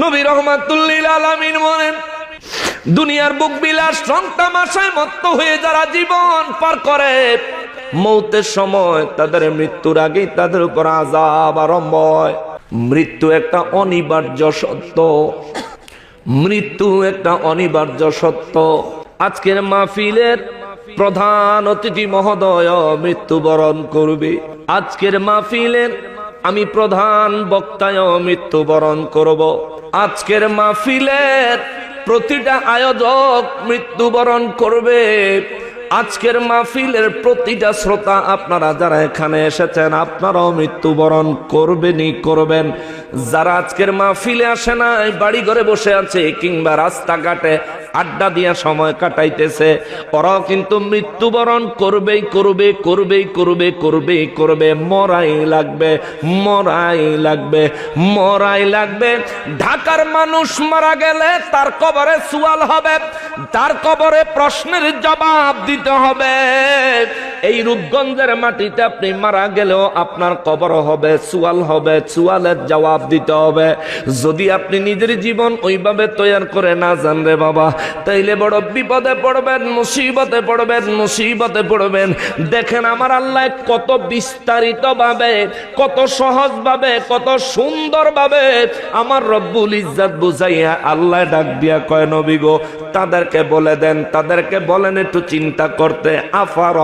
নবী রহমাতুল্লিল আলামিন বলেন, দুনিয়ার বুক বিলাস রং তামাশায় মত্ত হয়ে যারা জীবন পার করে, মৌতের সময় তাদের মৃত্যুর আগেই তাদের উপর আজাব আরম্ভ হয়। মৃত্যু একটা অনিবার্য সত্য। মৃত্যু একটা অনিবার্য সত্য। আজকের মাহফিলের প্রধান অতিথি মহোদয় মৃত্যুবরণ করবে। আজকের মাহফিলের আমি প্রধান বক্তায় মৃত্যুবরণ করব। আজকের মাহফিলের প্রতিটা আয়োজক মৃত্যুবরণ করবে। আজকের মাহফিলের প্রতিটা শ্রোতা আপনারা যারা এখানে এসেছেন, আপনারাও মৃত্যুবরণ করবেনই করবেন। যারা আজকের মাহফিলে আসে নাই বাড়ি ঘরে বসে আছে কিংবা রাস্তাঘাটে আড্ডা দিয়া সময় কাটাইতেছে। ওরাও কিন্তু মৃত্যুবরণ করবেই করবে করবেই করবে করবেই করবে। মরাই লাগবে মরাই লাগবে মরাই লাগবে। ঢাকার মানুষ মারা গেলে তার কবরে সুয়াল হবে, তার কবরে প্রশ্নের জবাব দিতে হবে। এই রূপগঞ্জের মাটিতে আপনি মারা গেলেও আপনার কবর হবে সুয়াল হবে সুয়ালের জবাব দিতে হবে। যদি আপনি নিজের জীবন ওইভাবে তৈরি করে না জান রে বাবা, তাইলে বড় বিপদে পড়বেন, মুসিবতে পড়বেন মুসিবতে পড়বেন। দেখেন আমার আল্লাহ কত বিস্তারিত ভাবে কত সহজ ভাবে কত সুন্দর ভাবে আমার রব্বুল ইজ্জাত বুঝাইয়া আল্লাহ ডাক দিয়া কয়, নবী গো, তাদেরকে বলে দেন, তাদেরকে বলেন একটু চিন্তা করতে আফার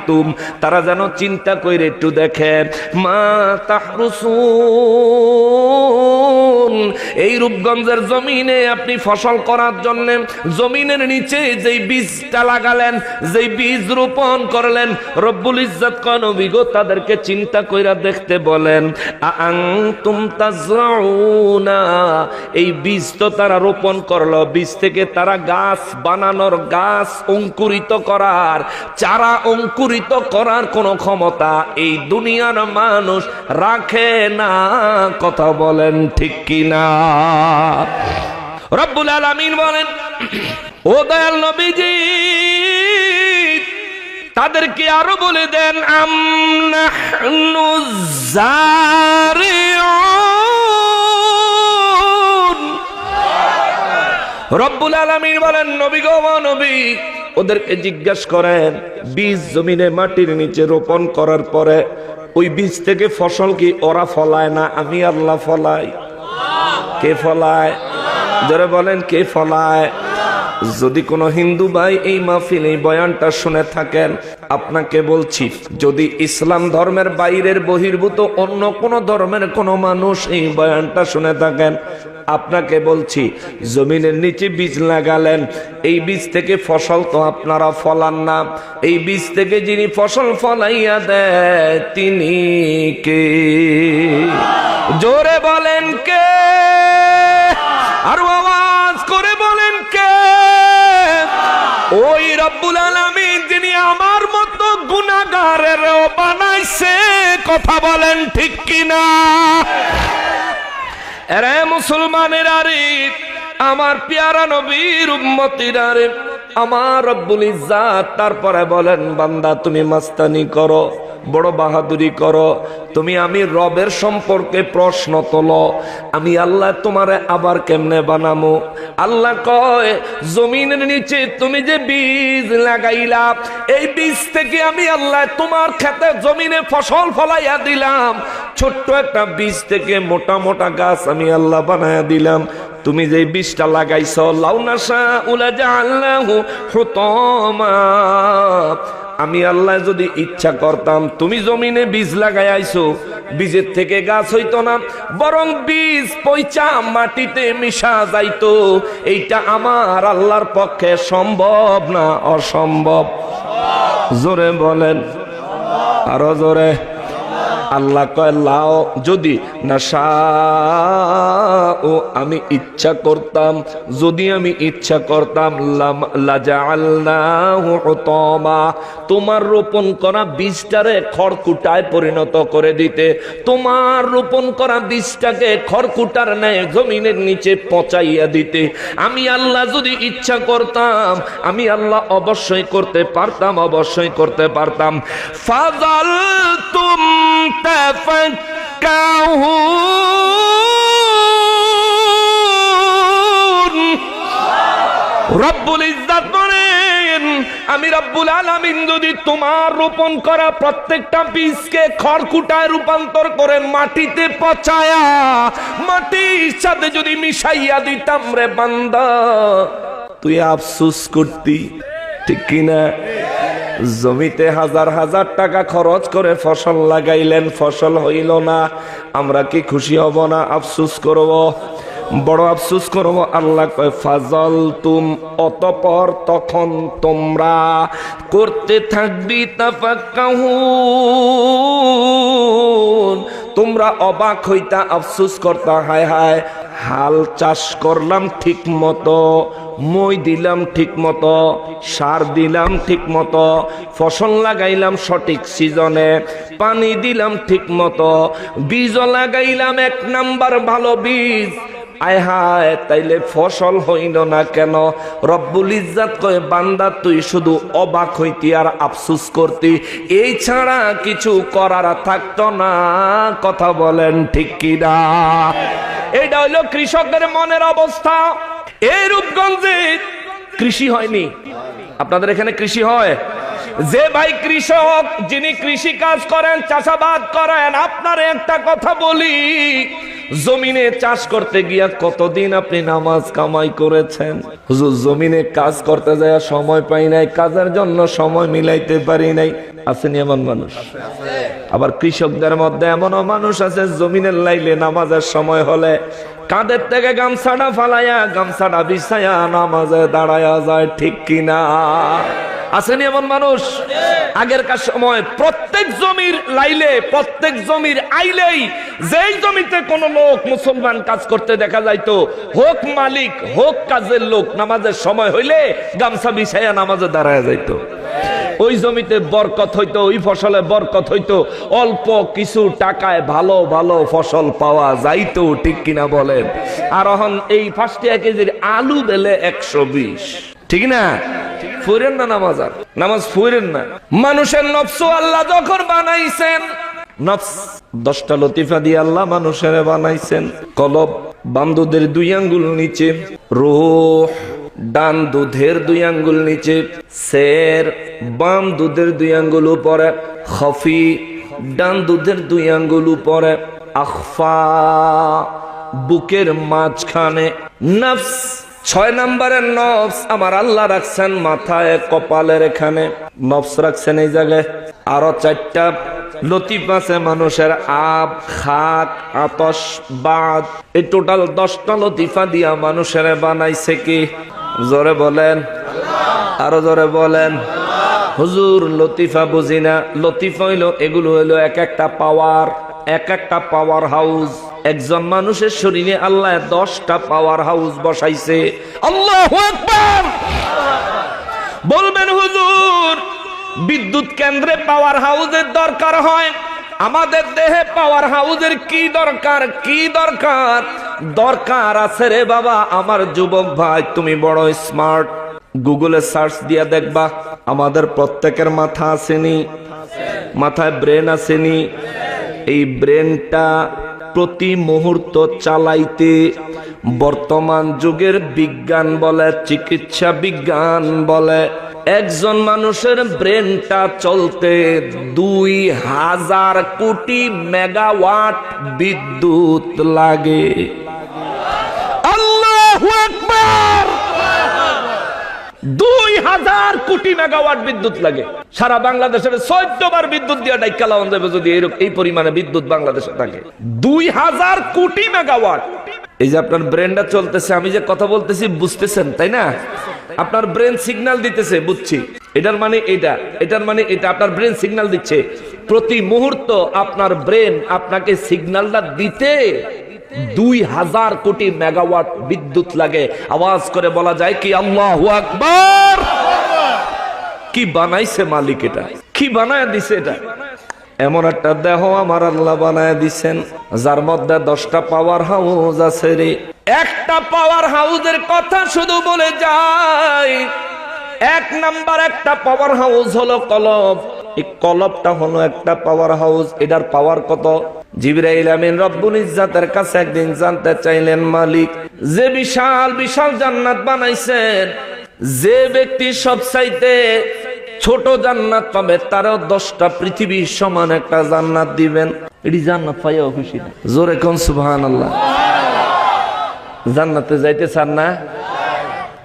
আইতুম তারা যেন চিন্তা করে একটু দেখে। মা তাহরুসুন এই রূপগঞ্জের জমিনে আপনি ফসল করার জন্য জমিনের নিচে যেই বীজটা লাগালেন, যেই বীজ রোপণ করলেন, রব্বুল ইজ্জত কন অভিজ্ঞ তাদেরকে চিন্তা কইরা দেখতে বলেন আংতুম তাজরাউনা এই বীজ তো তারা রোপণ করল, বীজ থেকে তারা গাছ বানানোর গাছ অঙ্কুরিত করার, চারা অঙ্কুরিত করার কোনো ক্ষমতা এই দুনিয়ার মানুষ রাখে না, কথা বলেন ঠিক কিনা? রব্বুল আলামিন বলেন, ও দয়াল নবীজি, তাদেরকে আরও বলে দেন আমনাহনু রব্বুল আলামিন বলেন, নবী গো নবী, ওদেরকে জিজ্ঞাসা করেন, বীজ জমিনে মাটির নিচে রোপণ করার পরে ওই বীজ থেকে ফসল কি ওরা ফলায় না? আমি আল্লাহ ফলাই। কে ফলায়? ধরে বলেন, কে ফলায়? যদি কোনো হিন্দু ভাই এই মাহফিল, এই বয়ানটা শুনে থাকেন, আপনাকে বলছি, যদি ইসলাম ধর্মের বাইরের বহির্ভূত অন্য কোন ধর্মের কোনো মানুষ এই বয়ানটা শুনে থাকেন, আপনাকে বলছি, জমিনের নিচে বীজ লাগালেন, এই বীজ থেকে ফসল তো আপনারা ফলান না, এই বীজ থেকে যিনি ফসল ফলাইয়া দেয়, তিনি কে? জোরে বলেন, কে? আরও আওয়াজ করে বলেন কে? ওই রব্বুল আলামিন যিনি আমার মতো গুনাহগারের বানাইছে, কথা বলেন ঠিক কিনা? এরে মুসলমানের আরে আমার পেয়ারা নবীর উম্মতির আরে আমার রব্বুল ইজ্জাত, তারপরে বলেন, বান্দা, তুমি মাস্তানি করো, বড় বাহাদুরি করো, তুমি আমি রবের সম্পর্কে প্রশ্ন তোলো, আমি আল্লাহ তোমারে আবার কেমনে বানামো? আল্লাহ কয়, জমিনের নিচে তুমি যে বীজ লাগাইলা, এই বীজ থেকে আমি আল্লাহ তোমার খেতে জমিনে ফসল ফলাইয়া দিলাম, ছোট্ট একটা বীজ থেকে মোটা মোটা গাছ আমি আল্লাহ বানায়া দিলাম তুমি যে বীজটা লাগাইছ লাউনাসা উলা জাআলনাহু হুতামা। আমি আল্লাহ যদি ইচ্ছা করতাম, তুমি জমিনে বীজ লাগাই আইছো বীজের থেকে গাছ হইতো না, বরং বীজ পয়চা মাটিতে মিশা যাইতো। এইটা আমার আল্লাহর পক্ষে সম্ভব না অসম্ভব। জোরে বলেন, আরও জোরে। আল্লাহ কয়, লাও, যদি না ও আমি ইচ্ছা করতাম, যদি আমি ইচ্ছা করতাম তোমার রোপণ করা বীজটারে খড়কুটায় পরিণত করে দিতে। তোমার রোপণ করা বীজটাকে খড়কুটার ন্যায় জমিনের নিচে পচাইয়া দিতে। আমি আল্লাহ যদি ইচ্ছা করতাম, আমি আল্লাহ অবশ্যই করতে পারতাম, অবশ্যই করতে পারতাম। ফাজাল তুম তাফাক্কাহুন রব্বুল ইজ্জাত বলেন আমি রব্বুল আলামিন যদি তোমার রোপণ করা প্রত্যেকটা বীজকে খড়কুটায় রূপান্তর করে মাটিতে পচায়া, মাটির সাথে যদি মিশাইয়া দিতাম রে বান্দা, তুই আফসোস করতি, ঠিক কিনা? জমিতে হাজার হাজার টাকা খরচ করে ফসল লাগাইলেন, ফসল হইল না। আমরা কি খুশি হব না? আফসুস করব। বড় আফসুস করব। আল্লাহ কয়, ফাজল তুম অতপর তখন তোমরা করতে থাকবি তাফাক্কাহুন। তোমরা অবাক হইতা, আফসুস করতা, হায় হায়। হাল চাষ করলাম ঠিক মতো, মই দিলাম ঠিক মতো, সার দিলাম ঠিক মতো, ফসল লাগাইলাম সঠিক সিজনে, পানি দিলাম ঠিক মতো, বীজ লাগাইলাম এক নাম্বার ভালো বীজ। আয় হায়, তাইলে ফসল হইল না কেন? রব্বুল ইজ্জাত কয়ে, বান্দা, তুই শুধু অবাক হইতি আর আফসুস করতি। এই ছাড়া কিছু করার থাকতো না, কথা বলেন ঠিক কিনা? এটা হইল কৃষকদের মনের অবস্থা। এই রূপগঞ্জে কৃষি হয়নি। আপনাদের এখানে কৃষি হয়? যে ভাই কৃষক, যিনি কৃষি কাজ করেন, চাষাবাদ করেন, আপনার একটা কথা বলি। জমিনে চাষ করতে গিয়া কতদিন আপনি নামাজ কামাই করেছেন? হুজুর, জমিনে কাজ করতে যায় সময় পাই নাই, কাজের জন্য সময় মিলাইতে পারি নাই। আসেনি এমন মানুষ? আবার কৃষকদের মধ্যে এমনও মানুষ আছে, জমিনের লাইলে নামাজের সময় হলে কাঁধের থেকে গামছাটা ফালাইয়া, গামছাটা বিছাইয়া নামাজে দাঁড়ায়া যায়, ঠিক কিনা? আসেনি এমন মানুষ? আগেরকার সময় প্রত্যেক জমির লাইলে, প্রত্যেক জমির আইলেই যেই জমিতে কোন লোক মুসলমান কাজ করতে দেখা যাইতো, হোক মালিক, হোক কাজের লোক, নামাজের সময় হইলে গামছা বিছাইয়া নামাজে দাঁড়ায় যাইতো। ওই জমিতে বরকত হইতো, ওই ফসলে বরকত হইতো, অল্প কিছু টাকায় ভালো ভালো ফসল পাওয়া যাইতো, ঠিক কিনা বলেন? আর এখন এই ফার্স্টিয়া কেজির আলু বেলে একশো বিশ। ঠিক না? ফুরেন না নামাজ আর? নামাজ ফুরেন না। মানুষের নফসু আল্লাহ যখন বানাইছেন নফস। দশটা লতিফা দিয়ে আল্লাহ মানুষের বানাইছেন। কলব বান্দুদের দুই আঙ্গুল নিচে, রোহ ডান দুধের দুই আঙ্গুল নিচে, সের বাম দুধের দুই আঙ্গুল উপরে, খফি ডান দুধের দুই আঙ্গুল উপরে, আখফা বুকের মাঝখানে। নফস, ছয় নম্বরের নফস আমার আল্লাহ রাখছেন মাথায় কপালের এখানে। নফস রাখছেন এই জায়গায়। আরও চারটা লতিফ আছে মানুষের আব খাক আতস, বাদ। এই টোটাল দশটা লতিফা দিয়া মানুষের বানাইছে কি? জোরে বলেন। আরও জোরে বলেন। হুজুর, লতিফা বুঝি না। লতিফা হইল, এগুলো হইল এক একটা পাওয়ার এক একটা পাওয়ার হাউস একজন মানুষের শরীরে আল্লাহ দশটা পাওয়ার হাউস বসাইছে। আল্লাহ বলবেন হুজুর বিদ্যুৎ কেন্দ্রে পাওয়ার হাউসের দরকার হয়। আমাদের দেহে পাওয়ার হাউসের কি দরকার? কি দরকার? দরকার আছে রে বাবা, আমার যুবক ভাই, তুমি বড় স্মার্ট গুগলে সার্চ দিয়া দেখবা, আমাদের প্রত্যেকের মাথা আসেনি। মাথায় ব্রেন আসেনি। এই ব্রেনটা প্রতি মুহূর্ত চালাইতে বর্তমান যুগের বিজ্ঞান বলে, চিকিৎসা বিজ্ঞান বলে, একজন মানুষের ব্রেনটা চলতে দুই হাজার কোটি মেগাওয়াট বিদ্যুৎ লাগে। দুই হাজার কোটি মেগাওয়াট বিদ্যুৎ লাগে। সারা বাংলাদেশের চোদ্দ বার বিদ্যুৎ দিয়ে ডাইকা লাগানো যাবে যদি এই পরিমাণে বিদ্যুৎ বাংলাদেশে থাকে। দুই হাজার কোটি মেগাওয়াট। এই যে আপনার ব্রেনটা চলতেছে, আমি যে কথা বলতেছি বুঝতেছেন, তাই না? আপনার ব্রেন সিগনাল দিতেছে, বুঝছি। এটার মানে এটা, এটার মানে এটা, আপনার ব্রেন সিগন্যাল দিচ্ছে। প্রতি মুহূর্ত আপনার ব্রেন আপনাকে সিগন্যালটা দিতে দুই হাজার কোটি মেগাওয়াট বিদ্যুৎ লাগে। আওয়াজ করে বলা যায় কি আল্লাহ আকবার? কি বানাইছে মালিক এটা? কি বানায় দিছে এটা? এমন একটা দেহ আমার আল্লাহ বানায় দিছেন, যার মধ্যে দশটা পাওয়ার হাউস আছে রে। একটা পাওয়ার হাউসের কথা শুধু বলে যাই। এক নাম্বার একটা পাওয়ার হাউস হলো কলব। এই কলবটা হলো একটা পাওয়ার হাউস এটার পাওয়ার কত? জিবরাইল আমিন কাছে একদিন জানতে চাইলেন মালিক, যে বিশাল বিশাল জান্নাত বানাইছেন, যে ছোট জান্নাত পাবে তারও দশটা পৃথিবীর সমান একটা জান্নাত দিবেন। এটি জান্নাত পাইও খুশি না। জোরে কোন সুবহান আল্লাহ জান্নাতে যাইতে চান না?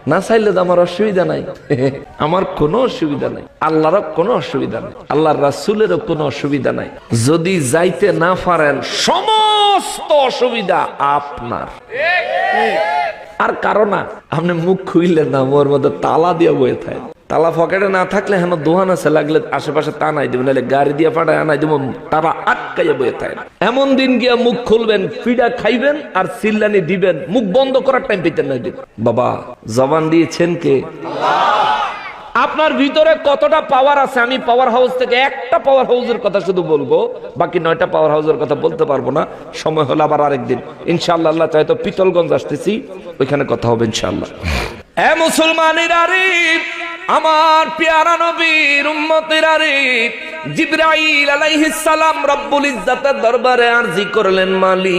না চাইলে তো আমার অসুবিধা নাই। আমার কোনো অসুবিধা নাই। আল্লাহরও কোনো অসুবিধা নাই। আল্লাহর রাসুলেরও কোনো অসুবিধা নাই। যদি যাইতে না পারেন সমস্ত অসুবিধা আপনার। আর কারও না। আপনি মুখ খুইলেন না মোর মধ্যে তালা দিয়ে বয়ে থাকে তালা পকেটে না থাকলে হেন দোহান আছে, লাগলে আশেপাশে তা নাই দিব, নাহলে গাড়ি দিয়ে পাঠায় আনাই দিব তারা আটকাইয়া বয়ে থাকে এমন দিন গিয়া মুখ খুলবেন, ফিডা খাইবেন আর সিল্লানি দিবেন, মুখ বন্ধ করার টাইম পেতেন না বাবা, জবান দিয়েছেন কে? আপনার ভিতরে কতটা পাওয়ার আছে, আমি পাওয়ার হাউস থেকে একটা পাওয়ার হাউসের কথা শুধু বলব, বাকি নয়টা পাওয়ার হাউসের কথা বলতে পারব না, সময় হলো আবার আরেকদিন। ইনশাআল্লাহ, আল্লাহ চাই তো পিতলগঞ্জ আসতেছি, ওইখানে কথা হবে ইনশাআল্লাহ। এ মুসলমানের আরিফ, আমার পেয়ারা নবীর উম্মতের আরে জিব্রাইল আলাইহিস সালাম রব্বুল ইজ্জাতের দরবারে আরজি করলেন মালিক।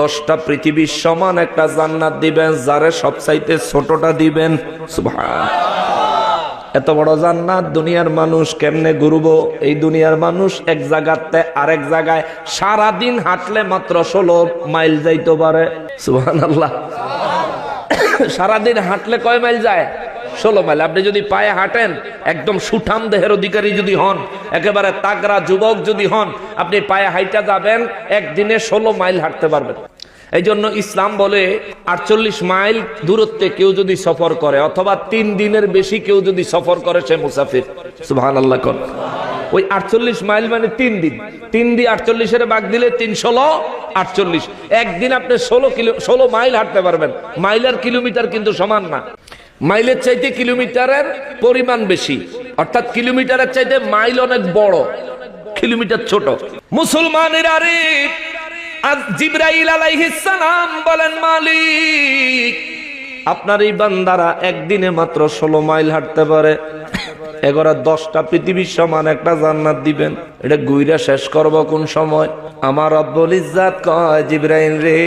দশটা পৃথিবীর সমান একটা জান্নাত দিবেন, যারে সবচাইতে ছোটটা দিবেন, সুবহান। এত বড় জান্নাত, দুনিয়ার মানুষ কেমনে ঘুরব? এই দুনিয়ার মানুষ এক জায়গাতে আরেক জায়গায় সারা দিন হাঁটলে মাত্র ষোলো মাইল যাইতে পারে। সুবহান আল্লাহ সারাদিন হাঁটলে কয় মাইল যায়? ষোলো মাইল। আপনি যদি পায়ে হাঁটেন, একদম সুঠাম দেহের অধিকারী যদি হন, একেবারে তাগরা যুবক যদি হন, আপনি পায়ে হাইটা যাবেন, একদিনে ষোলো মাইল হাঁটতে পারবেন। এই জন্য ইসলাম বলে আটচল্লিশ মাইল দূরত্বে কেউ যদি সফর করে, অথবা তিন দিনের বেশি কেউ যদি সফর করে, সে মুসাফির। সুবহান আল্লাহ কর। ওই আটচল্লিশ মাইল মানে তিন দিন। তিন দিয়ে আটচল্লিশের বাঘ দিলে তিন ষোলো আটচল্লিশ। একদিন আপনি ষোলো কিলো, ষোলো মাইল হাঁটতে পারবেন। মাইল আর কিলোমিটার কিন্তু সমান না। মাইলের চাইতে কিলোমিটারের পরিমাণ বেশি। অর্থাৎ কিলোমিটারের চাইতে মাইল অনেক বড়, কিলোমিটার ছোট। মুসলমানের আরে জিব্রাইল সালাম বলেন, মালিক, আপনার এই বান্দারা একদিনে মাত্র ষোলো মাইল হাঁটতে পারে। এগারো দশটা পৃথিবীর সমান একটা জান্নাত দিবেন। এটা গুইরা শেষ করব কোন সময়? আমার রব্বুল ইজ্জাত কয়, জিব্রাইল রে,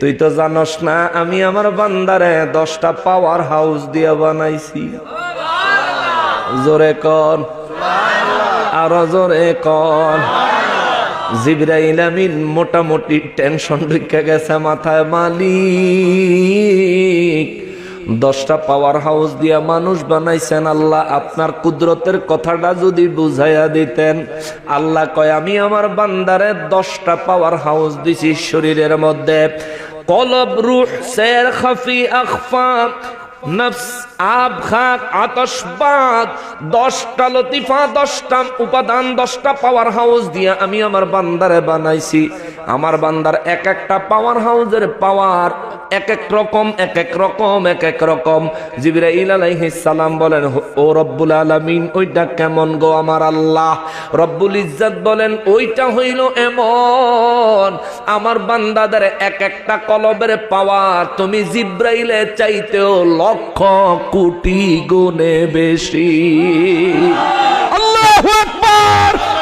তুই তো জানস না, আমি আমার বান্দারে দশটা পাওয়ার হাউস দিয়ে বানাইছি। জোরে কন। আরও জোরে কন। জিব্রাইল আমিন মোটামুটি টেনশন ঢুকে গেছে মাথায় মালিক। দশটা পাওয়ার হাউস দিয়া মানুষ বানাইছেন আল্লাহ, আপনার কুদরতের কথাটা যদি বুঝাইয়া দিতেন। আল্লাহ কয়, আমি আমার বান্দারে দশটা পাওয়ার হাউস দিছি শরীরের মধ্যে। কলব রুহ শের খাফি আখফা, নফস আব, খাক দশটা লতিফা, দশটা উপাদান, দশটা পাওয়ার হাউস দিয়ে আমি আমার বান্দারে বানাইছি। আমার বান্দার এক একটা পাওয়ার হাউসের পাওয়ার এক এক রকম, এক এক রকম, এক এক রকম। জিবরাইল আলাইহিস সালাম বলেন ও রব্বুল আলামিন, ওইটা কেমন গো আমার আল্লাহ? রব্বুল ইজ্জত বলেন, ওইটা হইল এমন, আমার বান্দাদের এক একটা কলবের পাওয়ার তুমি জিব্রাইলে চাইতেও লক্ষ কোটি গুণে বেশি। আল্লাহু আকবার!